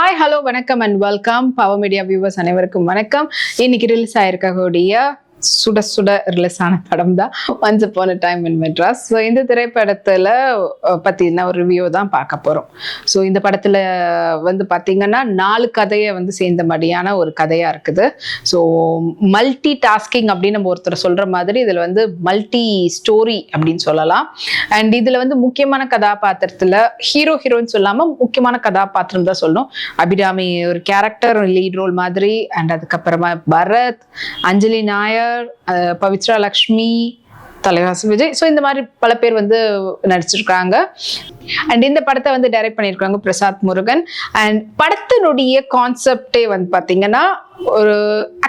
Hi hello வணக்கம் and welcome Power Media viewers அனைவருக்கும் வணக்கம். இன்னைக்கு ரிலீஸ் ஆயிருக்கக்கூடிய சுட சுட ரிலீஸ் ஆன படம் தான் once upon time in Madras so இந்த திரைப்படத்தில் பார்த்தீங்கன்னா ஒரு ரிவ்யூ தான் பார்க்க போகிறோம் ஸோ இந்த படத்தில் வந்து பார்த்தீங்கன்னா நாலு கதையை வந்து சேர்ந்த மாதிரியான ஒரு கதையாக இருக்குது. ஸோ மல்டி டாஸ்கிங் அப்படின்னு நம்ம ஒருத்தர் சொல்கிற மாதிரி இதில் வந்து மல்டி ஸ்டோரி அப்படின்னு சொல்லலாம். அண்ட் இதில் வந்து முக்கியமான கதாபாத்திரத்தில் ஹீரோ ஹீரோன்னு சொல்லாமல் முக்கியமான கதாபாத்திரம் தான் சொல்லணும். அபிராமி ஒரு கேரக்டர் லீட் ரோல் மாதிரி அண்ட் அதுக்கப்புறமா பரத் அஞ்சலி நாயர் சங்கர் பவித்ரா லக்ஷ்மி தலைவாசல் விஜய். ஸோ இந்த மாதிரி பல பேர் வந்து நடிச்சிருக்காங்க. அண்ட் இந்த படத்தை வந்து டைரக்ட் பண்ணியிருக்காங்க பிரசாத் முருகன். அண்ட் படத்தினுடைய கான்செப்டே வந்து பார்த்தீங்கன்னா ஒரு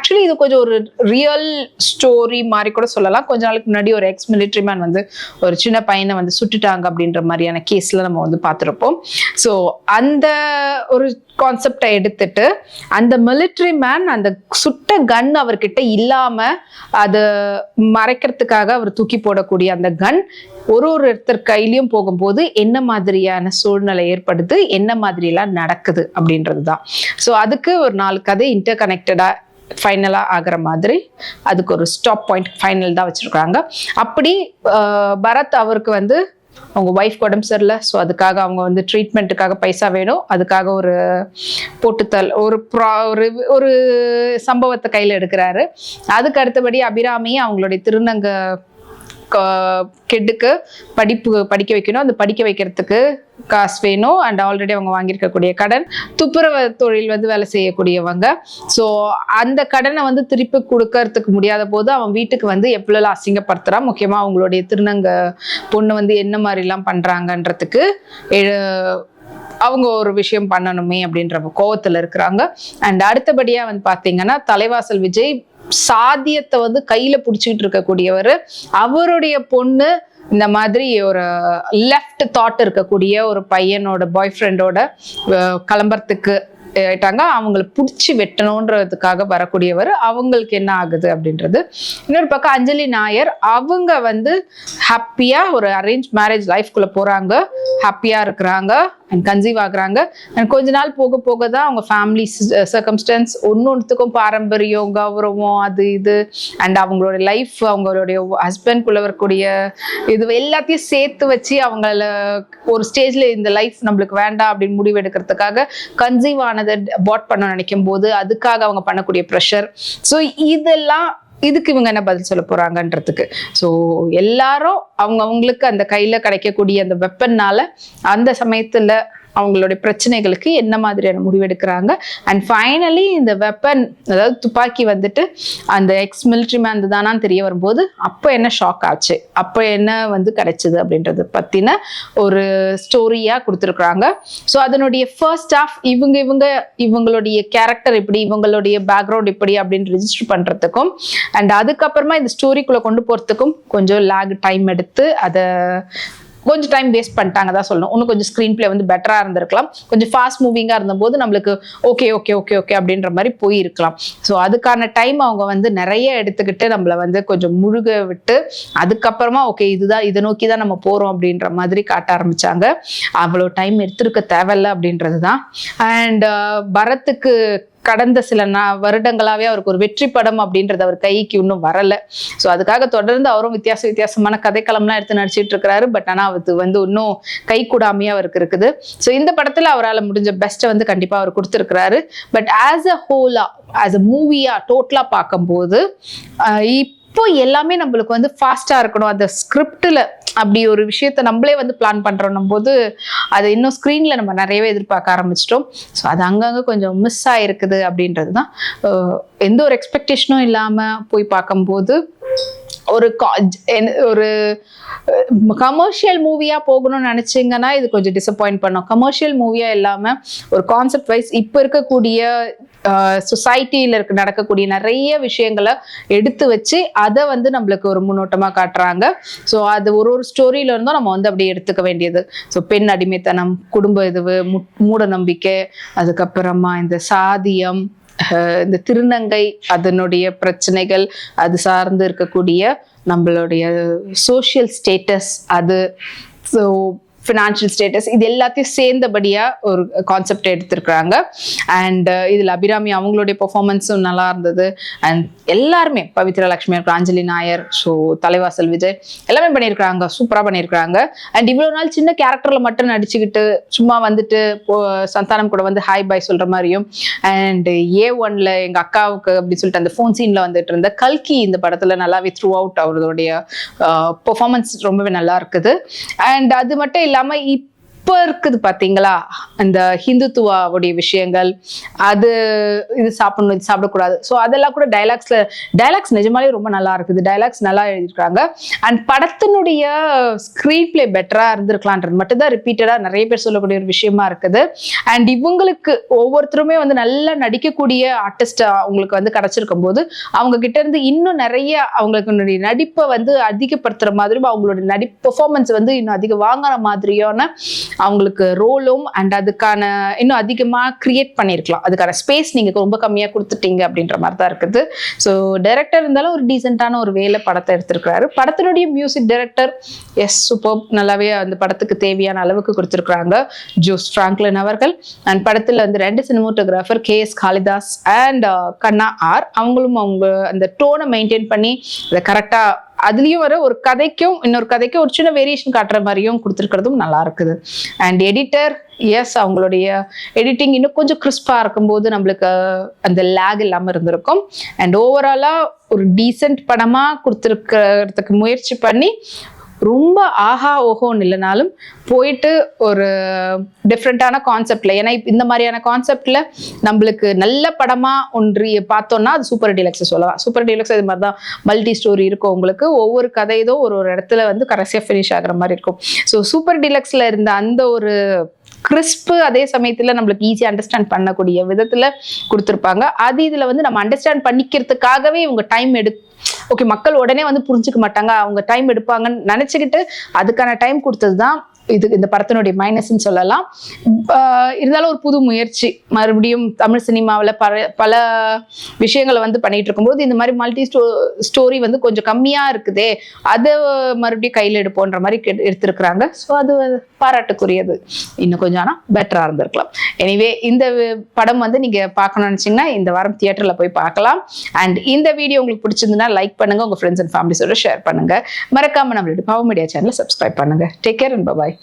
ஆக்சுவலி இது கொஞ்சம் ஒரு ரியல் ஸ்டோரி மாதிரி கூட சொல்லலாம். கொஞ்ச நாளுக்கு முன்னாடி ஒரு எக்ஸ் மிலிட்ரி மேன் வந்து ஒரு சின்ன பையனை வந்து சுட்டுட்டாங்க அப்படின்ற மாதிரியான கேஸில் நம்ம வந்து பார்த்துருப்போம். ஸோ அந்த ஒரு கான்செப்டை எடுத்துட்டு அந்த மிலிட்ரி மேன் அந்த சுட்ட கன் அவர்கிட்ட இல்லாமல் அதை மறைக்கிறதுக்காக அவர் தூக்கி போடக்கூடிய அந்த கன் ஒரு ஒரு ஒருத்தர் கையிலையும் போகும்போது என்ன மாதிரியான சூழ்நிலை ஏற்படுது என்ன மாதிரியெல்லாம் நடக்குது அப்படின்றது தான் ஸோ அதுக்கு ஒரு நாலு கதை இன்டர் கனெக்டடாக ஃபைனலாக ஆகிற மாதிரி அதுக்கு ஒரு ஸ்டாப் பாயிண்ட் ஃபைனல் தான் வச்சுருக்காங்க. அப்படி பரத் அவருக்கு வந்து அவங்க ஒய்ஃப் உடம்பு சரியில்லை ஸோ அதுக்காக அவங்க வந்து ட்ரீட்மெண்ட்டுக்காக பைசா வேணும். அதுக்காக ஒரு போட்டுத்தல் ஒரு ப்ரா ஒரு ஒரு சம்பவத்தை கையில் எடுக்கிறாரு. அதுக்கு அடுத்தபடி அபிராமி அவங்களுடைய திருநங்க கெட்டுக்கு படிப்பு படிக்க வைக்கணும். அந்த படிக்க வைக்கிறதுக்கு காசு வேணும். அண்ட் ஆல்ரெடி அவங்க வாங்கியிருக்கக்கூடிய கடன் துப்புரவு தொழில் வந்து வேலை செய்யக்கூடியவங்க. ஸோ அந்த கடனை வந்து திருப்பி கொடுக்கறதுக்கு முடியாத போது அவன் வீட்டுக்கு வந்து எவ்வளோ அசிங்கப்படுத்துறான். முக்கியமாக அவங்களுடைய திருநங்க பொண்ணு வந்து என்ன மாதிரிலாம் பண்ணுறாங்கன்றதுக்கு அவங்க ஒரு விஷயம் பண்ணணுமே அப்படின்ற கோவத்தில் இருக்கிறாங்க. அண்ட் அடுத்தபடியாக வந்து பார்த்தீங்கன்னா தலைவாசல் விஜய் சாத்தியத்தை வந்து கையில பிடிச்சிட்டு இருக்கக்கூடியவர். அவருடைய பொண்ணு இந்த மாதிரி ஒரு லெஃப்ட் தாட் இருக்கக்கூடிய ஒரு பையனோட பாய் ஃப்ரெண்டோட கிளம்புறதுக்கு ஆயிட்டாங்க. அவங்களை பிடிச்சி வெட்டணுன்றதுக்காக வரக்கூடியவர் அவங்களுக்கு என்ன ஆகுது அப்படின்றது. இன்னொரு பக்கம் அஞ்சலி நாயர் அவங்க வந்து ஹாப்பியாக ஒரு அரேஞ்ச் மேரேஜ் லைஃப்குள்ளே போகிறாங்க ஹாப்பியாக இருக்கிறாங்க அண்ட் கன்சீவ் ஆகுறாங்க. அண்ட் கொஞ்ச நாள் போக போக தான் அவங்க ஃபேமிலி சர்க்கம்ஸ்டன்ஸ் uh, ஒன்று ஒன்றுத்துக்கும் பாரம்பரியம் கௌரவம் அது இது. அண்ட் அவங்களோட லைஃப் அவங்களுடைய ஹஸ்பண்ட்குள்ளே வரக்கூடிய இது எல்லாத்தையும் சேர்த்து வச்சு அவங்கள ஒரு ஸ்டேஜில் இந்த லைஃப் நம்மளுக்கு வேண்டாம் அப்படின்னு முடிவு எடுக்கிறதுக்காக கன்சீவ் ஆனதை அபார்ட் பண்ண நினைக்கும் போது அதுக்காக அவங்க பண்ணக்கூடிய ப்ரெஷர் ஸோ இதெல்லாம் இதுக்கு இவங்க என்ன பதில் சொல்ல போறாங்கன்றதுக்கு. ஸோ எல்லாரும் அவங்க அவங்களுக்கு அந்த கையில கிடைக்கக்கூடிய அந்த வெப்பன்னால அந்த சமயத்துல அவங்களுடைய பிரச்சனைகளுக்கு என்ன மாதிரியான முடிவெடுக்கிறாங்க? அண்ட் ஃபைனலி இந்த வெப்பன் அதாவது துப்பாக்கி வந்துட்டு அந்த எக்ஸ் மிலிட்ரி மேன் தானான்னு தெரிய வரும்போது அப்போ என்ன ஷாக் ஆச்சு? அப்போ என்ன வந்து கிடைச்சது அப்படின்றத பற்றின ஒரு ஸ்டோரியாக கொடுத்துருக்குறாங்க. ஸோ அதனுடைய ஃபர்ஸ்ட் ஆஃப் இவங்க இவங்க இவங்களுடைய கேரக்டர் இப்படி இவங்களுடைய பேக்ரவுண்ட் இப்படி அப்படின்னு ரிஜிஸ்டர் பண்ணுறதுக்கும் அண்ட் அதுக்கப்புறமா இந்த ஸ்டோரிக்குள்ளே கொண்டு போகிறதுக்கும் கொஞ்சம் லேக் டைம் எடுத்து அதை கொஞ்சம் டைம் வேஸ்ட் பண்ணிட்டாங்க தான் சொல்லணும். இன்னும் கொஞ்சம் ஸ்க்ரீன் பிளே வந்து பெட்டராக இருந்திருக்கலாம். கொஞ்சம் ஃபாஸ்ட் மூவிங்காக இருந்தபோது நம்மளுக்கு ஓகே ஓகே ஓகே ஓகே அப்படின்ற மாதிரி போயிருக்கலாம். ஸோ அதுக்கான டைம் அவங்க வந்து நிறைய எடுத்துக்கிட்டு நம்மளை வந்து கொஞ்சம் முழுக விட்டு அதுக்கப்புறமா ஓகே இதுதான் இதை நோக்கி தான் நம்ம போகிறோம் அப்படின்ற மாதிரி காட்ட ஆரம்பிச்சாங்க. அவ்வளோ டைம் எடுத்திருக்க தேவையில்ல அப்படின்றது தான் அண்ட் uh, பரத்துக்கு கடந்த சில நா வருடங்களாவே அவருக்கு ஒரு வெற்றி படம் அப்படின்றது அவர் கைக்கு இன்னும் வரல. ஸோ அதுக்காக தொடர்ந்து அவரும் வித்தியாச வித்தியாசமான கதைக்களம்லாம் எடுத்து நடிச்சிட்டு இருக்கிறாரு. பட் ஆனால் அது வந்து இன்னும் கை கூடாமையே அவருக்கு இருக்குது. ஸோ இந்த படத்துல அவரால் முடிஞ்ச பெஸ்ட்டை வந்து கண்டிப்பாக அவர் கொடுத்துருக்கிறாரு. But as a whole as a மூவியா டோட்டலாக பார்க்கும்போது இப்போ இப்போ எல்லாமே நம்மளுக்கு வந்து ஃபாஸ்ட்டாக இருக்கணும். அந்த ஸ்கிரிப்டில் அப்படி ஒரு விஷயத்த நம்மளே வந்து பிளான் பண்ணுறோம் போது அதை இன்னும் ஸ்க்ரீனில் நம்ம நிறையவே எதிர்பார்க்க ஆரம்பிச்சிட்டோம். ஸோ அது அங்கங்கே கொஞ்சம் மிஸ் ஆகிருக்குது அப்படின்றது தான் எந்த ஒரு எக்ஸ்பெக்டேஷனும் இல்லாமல் போய் பார்க்கும்போது ஒரு கா- ஒரு கமர்ஷியல் மூவியாக போகணும்னு நினச்சிங்கன்னா இது கொஞ்சம் டிசப்பாயிண்ட் பண்ணோம். கமர்ஷியல் மூவியாக இல்லாமல் ஒரு கான்செப்ட் வைஸ் இப்போ இருக்கக்கூடிய சொசைட்டியில் இருக்க நடக்கக்கூடிய நிறைய விஷயங்களை எடுத்து வச்சு அதை வந்து நம்மளுக்கு ஒரு முன்னோட்டமாக காட்டுறாங்க. ஸோ அது ஒரு ஒரு ஸ்டோரியில இருந்தும் நம்ம வந்து அப்படியே எடுத்துக்க வேண்டியது. ஸோ பெண் அடிமைத்தனம் குடும்ப இதுவு மு- மூட நம்பிக்கை அதுக்கப்புறமா இந்த சாதியம் இந்த திருநங்கை அதனுடைய பிரச்சனைகள் அது சார்ந்து இருக்கக்கூடிய நம்மளுடைய சோஷியல் ஸ்டேட்டஸ் அது ஸோ ஃபினான்ஷியல் ஸ்டேட்டஸ் இது எல்லாத்தையும் சேர்ந்தபடியாக ஒரு கான்செப்ட் எடுத்திருக்கிறாங்க. அண்ட் uh, இதில் அபிராமி அவங்களுடைய பெர்ஃபார்மன்ஸும் நல்லா இருந்தது. அண்ட் எல்லாருமே பவித்ரா லக்ஷ்மி அஞ்சலி நாயர் ஸோ தலைவாசல் விஜய் எல்லாமே பண்ணியிருக்கிறாங்க. சூப்பராக பண்ணியிருக்கிறாங்க. அண்ட் இவ்வளோ நாள் சின்ன கேரக்டரில் மட்டும் நடிச்சுக்கிட்டு சும்மா வந்துட்டு போ- சந்தானம் கூட வந்து ஹாய் பாய் சொல்கிற மாதிரியும். அண்ட் ஏ ஒன்ல எங்கள் அக்காவுக்கு அப்படின்னு சொல்லிட்டு அந்த ஃபோன் சீனில் வந்துட்டு இருந்த கல்கி இந்த படத்தில் நல்லாவே த்ரூ அவுட் அவருடைய uh, பெர்ஃபார்மன்ஸ் ரொம்பவே நல்லா இருக்குது. அண்ட் அது மட்டும் இல்லாம இப்ப இப்போ இருக்குது பார்த்தீங்களா அந்த ஹிந்துத்துவாவுடைய விஷயங்கள் அது இது சாப்பிடணும் இது சாப்பிடக்கூடாது. ஸோ அதெல்லாம் கூட டைலாக்ஸில் டைலாக்ஸ் நிஜமாலே ரொம்ப நல்லா இருக்குது. டைலாக்ஸ் நல்லா எழுதியிருக்காங்க அண்ட் படத்தினுடைய ஸ்க்ரீன் பிளே பெட்டராக இருந்திருக்கலான்றது மட்டும் தான் ரிப்பீட்டடாக நிறைய பேர் சொல்லக்கூடிய ஒரு விஷயமா இருக்குது. அண்ட் இவங்களுக்கு ஒவ்வொருத்தருமே வந்து நல்லா நடிக்கக்கூடிய ஆர்டிஸ்ட் அவங்களுக்கு வந்து கிடைச்சிருக்கும் போது அவங்க கிட்ட இருந்து இன்னும் நிறைய அவங்களுக்கு நடிப்பை வந்து அதிகப்படுத்துகிற மாதிரியும் அவங்களோட நடி பெர்ஃபார்மன்ஸ் வந்து இன்னும் அதிகம் வாங்குற மாதிரியான அவங்களுக்கு ரோலும் அண்ட் அதுக்கான இன்னும் அதிகமாக கிரியேட் பண்ணியிருக்கலாம். அதுக்கான ஸ்பேஸ் நீங்கள் ரொம்ப கம்மியாக கொடுத்துட்டீங்க அப்படின்ற மாதிரி தான் இருக்குது. ஸோ டைரக்டர் இருந்தாலும் ஒரு டீசெண்டான ஒரு வேலை படத்தை எடுத்திருக்கிறாரு. படத்தினுடைய மியூசிக் டைரக்டர் எஸ் சூப்பர் நல்லாவே அந்த படத்துக்கு தேவையான அளவுக்கு கொடுத்துருக்குறாங்க. ஜோஸ் ஃப்ராங்க்லின் அவர்கள். அண்ட் படத்தில் வந்து ரெண்டு cinematographer K S Kalidas and Kanna R. அவங்களும் அவங்க அந்த டோனை மெயின்டைன் பண்ணி அதை கரெக்டாக அதுலேயும் வர ஒரு கதைக்கும் இன்னொரு கதைக்கும் ஒரு சின்ன வேரியேஷன் காட்டுற மாதிரியும் கொடுத்துருக்கிறதும் நல்லா இருக்குது. அண்ட் எடிட்டர் எஸ் அவங்களுடைய எடிட்டிங் இன்னும் கொஞ்சம் கிறிஸ்பாக இருக்கும்போது நம்மளுக்கு அந்த லேக் இல்லாமல் இருந்திருக்கும். அண்ட் ஓவராலாக ஒரு டீசென்ட் படமாக கொடுத்துருக்கிறதுக்கு முயற்சி பண்ணி ரொம்ப ஆஹா ஓஹோன்னு இல்லைனாலும் போயிட்டு ஒரு டிஃப்ரெண்ட்டான கான்செப்டில் ஏன்னா இந்த மாதிரியான கான்செப்டில் நம்மளுக்கு நல்ல படமாக ஒன்று பார்த்தோன்னா அது சூப்பர் டீலக்ஸை சொல்லலாம். சூப்பர் டீலக்ஸ் இது மாதிரி தான் மல்டி ஸ்டோரி இருக்கும் உங்களுக்கு. ஒவ்வொரு கதையதோ ஒரு ஒரு இடத்துல வந்து கடைசியாக ஃபினிஷ் ஆகுற மாதிரி இருக்கும். ஸோ சூப்பர் டீலக்ஸில் இருந்த அந்த ஒரு கிறிஸ்பு அதே சமயத்தில் நம்மளுக்கு ஈஸியாக அண்டர்ஸ்டாண்ட் பண்ணக்கூடிய விதத்தில் கொடுத்துருப்பாங்க. அது இதில் வந்து நம்ம அண்டர்ஸ்டாண்ட் பண்ணிக்கிறதுக்காகவே இவங்க டைம் எடு ஓகே மக்கள் உடனே வந்து புரிஞ்சுக்க மாட்டாங்க. அவங்க டைம் எடுப்பாங்கன்னு நினச்சிக்கிட்டு அதுக்கான டைம் கொடுத்தது தான் இது இந்த படத்தினுடைய மைனஸ்ன்னு சொல்லலாம். இருந்தாலும் ஒரு புது முயற்சி. மறுபடியும் தமிழ் சினிமாவில் பல பல விஷயங்களை வந்து பண்ணிட்டு இருக்கும்போது இந்த மாதிரி மல்டி ஸ்டோ ஸ்டோரி வந்து கொஞ்சம் கம்மியாக இருக்குதே அதை மறுபடியும் கையில் எடுப்போன்ற மாதிரி கெ- எடுத்திருக்கிறாங்க. ஸோ அது பாராட்டுக்குரியது. இன்னும் கொஞ்சம் ஆனால் பெட்டராக இருந்திருக்கலாம். எனிவே இந்த படம் வந்து நீங்கள் பார்க்கணும்னு நினச்சிங்கன்னா இந்த வாரம் தியேட்டரில் போய் பார்க்கலாம். அண்ட் இந்த வீடியோ உங்களுக்கு பிடிச்சிருந்ததுன்னா லைக் பண்ணுங்கள் உங்கள் ஃப்ரெண்ட்ஸ் அண்ட் ஃபேமிலிஸோட ஷேர் பண்ணுங்கள் மறக்காம நம்மளுடைய பவர் மீடியா சேனலை சப்ஸ்கிரைப் பண்ணுங்க. Take care and bye